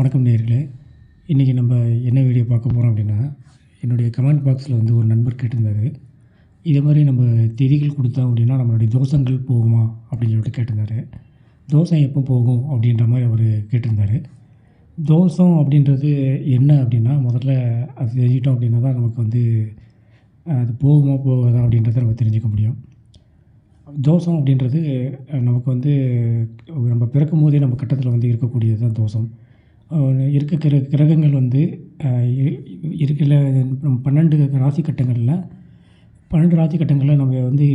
வணக்கம் நேர்களே இன்றைக்கி நம்ம என்ன வீடியோ பார்க்க போகிறோம் அப்படின்னா என்னுடைய கமெண்ட் பாக்ஸில் வந்து ஒரு நண்பர் கேட்டிருந்தாரு. இதே மாதிரி நம்ம திதிகள் கொடுத்தோம் அப்படின்னா நம்மளுடைய தோஷங்கள் போகுமா அப்படின்னு சொல்லிட்டு கேட்டிருந்தாரு. தோசம் எப்போ போகும் அப்படின்ற மாதிரி அவர் கேட்டிருந்தாரு. தோஷம் அப்படின்றது என்ன அப்படின்னா முதல்ல அது தெரிஞ்சிட்டோம் அப்படின்னா தான் நமக்கு வந்து அது போகுமா போகாதா அப்படின்றத நம்ம தெரிஞ்சுக்க முடியும். தோஷம் அப்படின்றது நமக்கு வந்து நம்ம பிறக்கும் போதே நம்ம கட்டத்தில் வந்து இருக்கக்கூடியது தான் தோஷம். இருக்க கிர கிரகங்கள் வந்து இருக்கிற பன்னெண்டு ராசி கட்டங்களில் பன்னெண்டு ராசி கட்டங்களில் நம்ம வந்து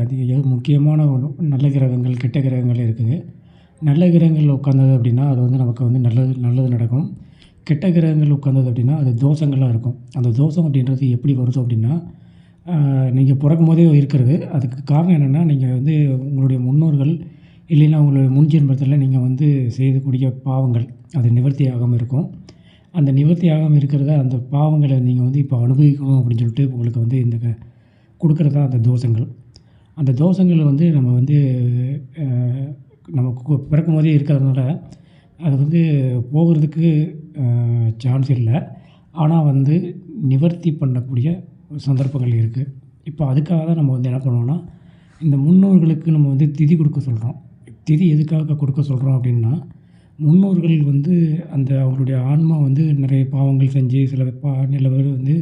அது முக்கியமான நல்ல கிரகங்கள் கெட்ட கிரகங்கள் இருக்குது. நல்ல கிரகங்கள் உட்காந்தது அப்படின்னா அது வந்து நமக்கு வந்து நல்லது நல்லது நடக்கும். கெட்ட கிரகங்கள் உட்காந்தது அப்படின்னா அது தோஷங்களாக இருக்கும். அந்த தோஷம் அப்படின்றது எப்படி வருது அப்படின்னா நீங்கள் பிறக்கும் போதே இருக்கிறது. அதுக்கு காரணம் என்னென்னா நீங்கள் வந்து உங்களுடைய முன்னோர்கள் இல்லைன்னா உங்களுடைய முன்ஜென்மத்தில் நீங்கள் வந்து செய்யக்கூடிய பாவங்கள் அது நிவர்த்தி ஆகாமல் இருக்கும். அந்த நிவர்த்தி ஆகாமல் இருக்கிறத அந்த பாவங்களை நீங்கள் வந்து இப்போ அனுபவிக்கணும் அப்படின்னு சொல்லிட்டு உங்களுக்கு வந்து இந்த க- தான் அந்த தோஷங்கள். அந்த தோஷங்கள் வந்து நம்ம வந்து நம்ம கு- பிறக்கும் போதே இருக்கிறதுனால அது வந்து போகிறதுக்கு சான்ஸ் இல்லை. ஆனால் வந்து நிவர்த்தி பண்ணக்கூடிய சந்தர்ப்பங்கள் இருக்குது இப்போ அதுக்காக தான் நம்ம வந்து என்ன பண்ணுவோம்னா இந்த முன்னோர்களுக்கு நம்ம வந்து திதி கொடுக்க சொல்கிறோம் திதி எதுக்காக கொடுக்க சொல்கிறோம் அப்படின்னா முன்னோர்கள் வந்து அந்த அவங்களுடைய ஆன்மா வந்து நிறைய பாவங்கள் செஞ்சு சில பா நில பேர் வந்து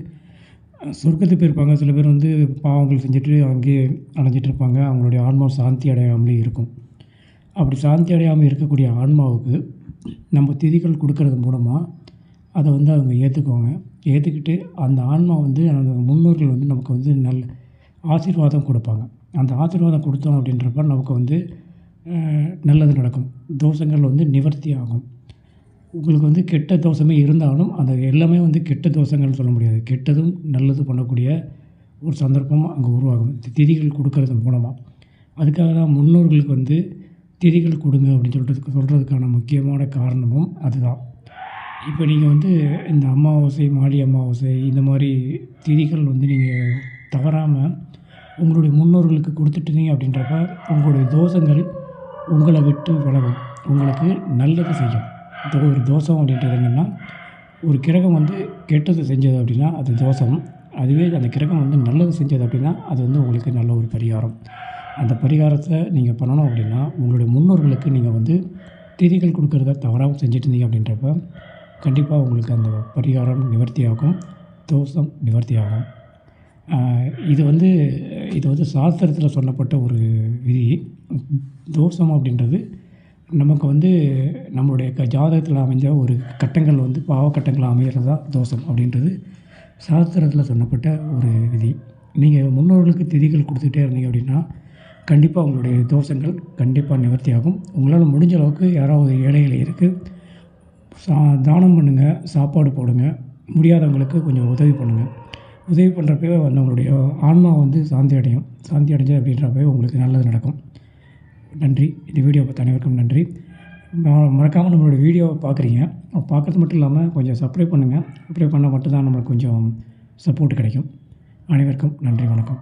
அஹ், சொர்க்கத்துக்கு போயிருப்பாங்க. சில பேர் வந்து பாவங்கள் செஞ்சுட்டு அங்கேயே அலைஞ்சிட்டு இருப்பாங்க. அவங்களுடைய ஆன்மா சாந்தி அடையாமலே இருக்கும். அப்படி சாந்தி அடையாமல் இருக்கக்கூடிய ஆன்மாவுக்கு நம்ம திதிகள் கொடுக்கறது மூலமாக அதை வந்து அவங்க ஏற்றுக்குவாங்க ஏற்றுக்கிட்டு அந்த ஆன்மா வந்து அந்த முன்னோர்கள் வந்து நமக்கு வந்து நல்ல ஆசீர்வாதம் கொடுப்பாங்க. அந்த ஆசீர்வாதம் கொடுத்தோம் அப்படின்றப்ப நமக்கு வந்து நல்லது நடக்கும். தோஷங்கள் வந்து நிவர்த்தி ஆகும். உங்களுக்கு வந்து கெட்ட தோஷமே இருந்தாலும் அந்த எல்லாமே வந்து கெட்ட தோஷங்கள்னு சொல்ல முடியாது. கெட்டதும் நல்லது பண்ணக்கூடிய ஒரு சந்தர்ப்பம் அங்கே உருவாகும். திதிகள் கொடுக்கறது மூலமாக அதுக்காக தான் முன்னோர்களுக்கு வந்து திதிகள் கொடுங்க அப்படின்னு சொல்கிறதுக்கு சொல்கிறதுக்கான முக்கியமான காரணமும் அதுதான். இப்போ நீங்கள் வந்து இந்த அமாவாசை மாடி அமாவாசை இந்த மாதிரி திதிகள் வந்து நீங்கள் தவறாமல் உங்களுடைய முன்னோர்களுக்கு கொடுத்துட்டீங்க அப்படின்றப்ப உங்களுடைய தோஷங்கள் உங்களை விட்டு விலகும். உங்களுக்கு நல்லது செய்யும். இப்போ ஒரு தோஷம் அப்படின்றது என்னென்னா ஒரு கிரகம் வந்து கெட்டது செஞ்சது அப்படின்னா அது தோஷம். அதுவே அந்த கிரகம் வந்து நல்லது செஞ்சது அப்படின்னா அது வந்து உங்களுக்கு நல்ல ஒரு பரிகாரம். அந்த பரிகாரத்தை நீங்கள் பண்ணணும் அப்படின்னா உங்களுடைய முன்னோர்களுக்கு நீங்கள் வந்து திதிகள் கொடுக்குறத தவறாமல் செஞ்சுட்டு இருந்தீங்க அப்படின்றப்ப கண்டிப்பாக உங்களுக்கு அந்த பரிகாரம் நிவர்த்தி ஆகும் தோஷம் நிவர்த்தி ஆகும் இது வந்து இது வந்து சாஸ்திரத்தில் சொல்லப்பட்ட ஒரு விதி. தோஷம் அப்படின்றது நமக்கு வந்து நம்மளுடைய க ஜாதகத்தில் அமைஞ்ச ஒரு கட்டங்கள் வந்து பாவக்கட்டங்கள் அமைகிறது தான் தோஷம் அப்படின்றது சாஸ்திரத்தில் சொல்லப்பட்ட ஒரு விதி. நீங்கள் முன்னோர்களுக்கு திதிகள் கொடுத்துட்டே இருந்தீங்க அப்படின்னா கண்டிப்பாக உங்களுடைய தோஷங்கள் கண்டிப்பாக நிவர்த்தியாகும் உங்களால் முடிஞ்ச அளவுக்கு யாராவது ஏழைகள் இருக்குது சா தானம் பண்ணுங்கள் சாப்பாடு போடுங்க முடியாதவங்களுக்கு கொஞ்சம் உதவி பண்ணுங்கள் உதவி பண்ணுறப்பவே வந்து உங்களுடைய ஆன்மா வந்து சாந்தி அடையும். சாந்தி அடைஞ்சு அப்படின்றப்பவே உங்களுக்கு நல்லது நடக்கும். நன்றி. இந்த வீடியோ பார்த்த அனைவருக்கும் நன்றி. மறக்காமல் நம்மளோட வீடியோவை பார்க்குறீங்க. பார்க்குறது மட்டும் இல்லாமல் கொஞ்சம் சப்ஸ்கிரைப் பண்ணுங்கள் சப்ஸ்கிரைப் பண்ணால் மட்டும்தான் நம்மளுக்கு கொஞ்சம் சப்போர்ட் கிடைக்கும். அனைவருக்கும் நன்றி வணக்கம்.